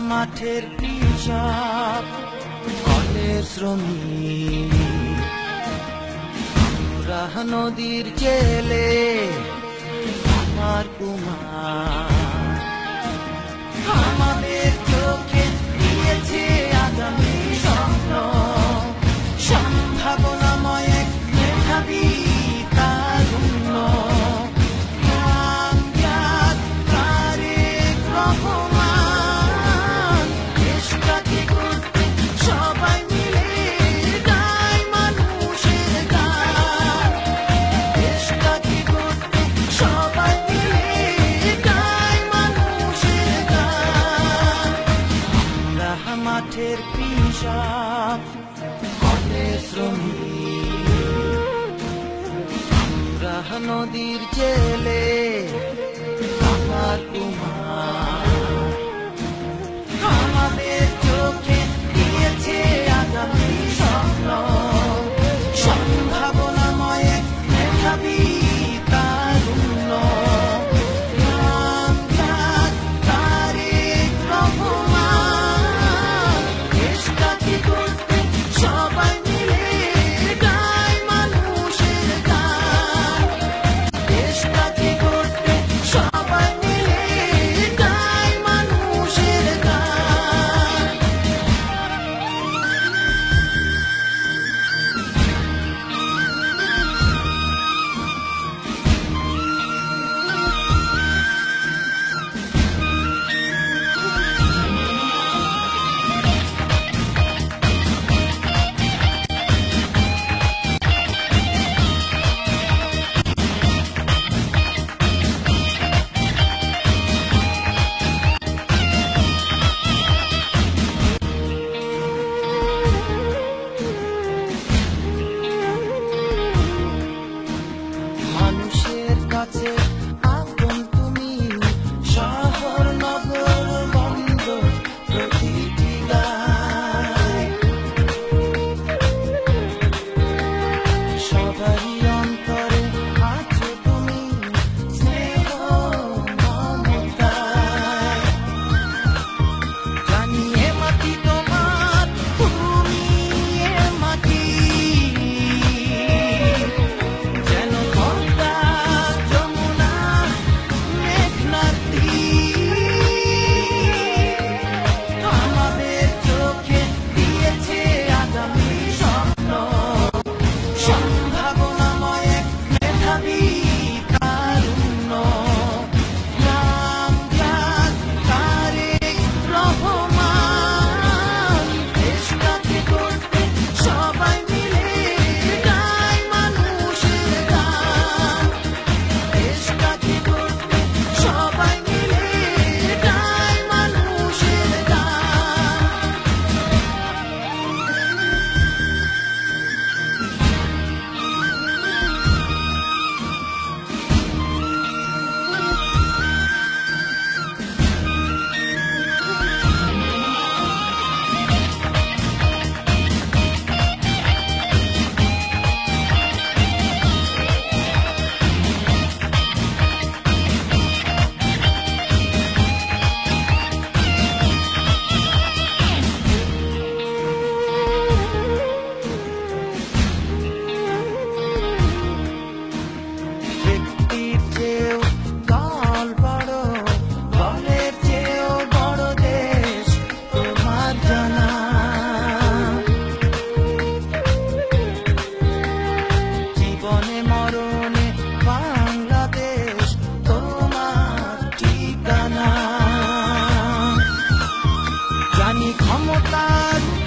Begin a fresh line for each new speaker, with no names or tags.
মাঠের কৃষক ফলের শ্রমিক। নদীর জেলে আমার কুমার। নদীর জেলে にかもたっ